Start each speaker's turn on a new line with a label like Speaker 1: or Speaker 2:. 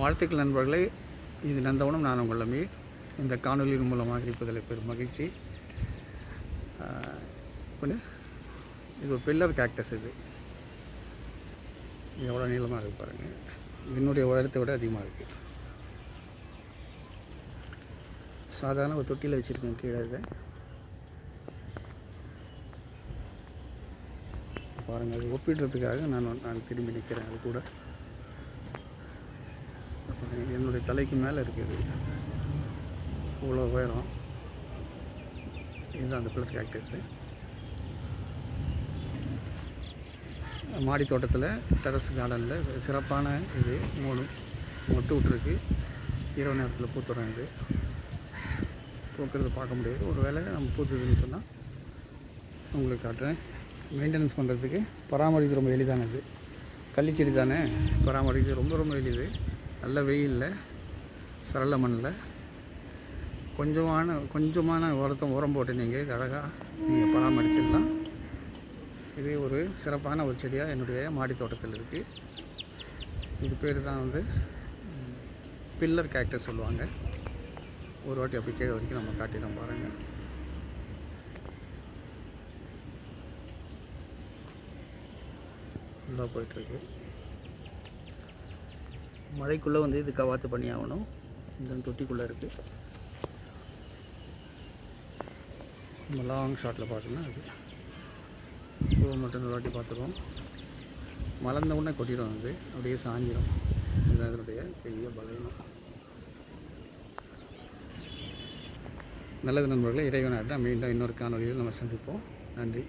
Speaker 1: வாழ்த்துக்கள் நண்பர்களே. இது நந்தவனம் நான் உங்கள் இந்த காணொலியின் மூலமாக இருப்பதில் பெரும் மகிழ்ச்சி. இது ஒரு பில்லர் கேக்டஸ் இது. எவ்வளோ நீளமாக இருக்குது பாருங்கள் என்னுடைய உயரத்தை விட அதிகமாக இருக்குது சாதாரண ஒரு தொட்டியில் வச்சுருக்கேன் கீழே இதை. பாருங்கள் அது ஒப்பிடுறதுக்காக நான் நான் திரும்பி நிற்கிறேன் அது கூட. என்னுடைய தலைக்கு மேலே இருக்குது. இவ்வளோ உயரம். இதுதான் அந்த பிளட் கேக்டஸு மாடி தோட்டத்தில் டெரஸ் கார்டனில் சிறப்பான இது மூணு மொட்டு விட்டுருக்கு. இரவு நேரத்தில் பூத்துறோம் இது. பூக்கிறது பார்க்க முடியாது. ஒரு வேளை நம்ம பூத்துதுன்னு சொன்னால் உங்களுக்கு காட்டுறேன். மெயின்டெனன்ஸ் பண்ணுறதுக்கு பராமரிக்க ரொம்ப எளிதானது. கள்ளிச்செடி தானே? பராமரிக்க ரொம்ப ரொம்ப எளிது. நல்ல வெயிலில் சரள மண்ணில் கொஞ்சமான கொஞ்சமான உரத்தம் உரம் போட்டு நீங்கள் இது அழகாக நீங்கள் பராமரிச்சிடலாம். இது ஒரு சிறப்பான ஒரு செடியாக என்னுடைய மாடி தோட்டத்தில் இருக்குது இது பேர் தான் வந்து பில்லர் கேக்டஸ் சொல்லுவாங்க. ஒரு வாட்டி அப்படி கீழே வரைக்கும் நம்ம காட்டிடும் பாருங்கள் நல்லா போயிட்டுருக்கு மழைக்குள்ளே வந்து இது கவாத்து பண்ணி ஆகணும் இந்த தொட்டிக்குள்ளே இருக்குது நம்ம லாங் ஷாட்டில் பார்த்தோம்னா அது. பூவை மட்டும் ஒரு வாட்டி பார்த்துருவோம் மலர்ந்த உடனே கொட்டிடும் அது. அப்படியே சாஞ்சிடும் இதுதான் இதனுடைய பெரிய பலவீனம் நல்லது நண்பர்களே இறைவனாக மீண்டும் இன்னொரு காணொலியில் நம்ம சந்திப்போம். நன்றி.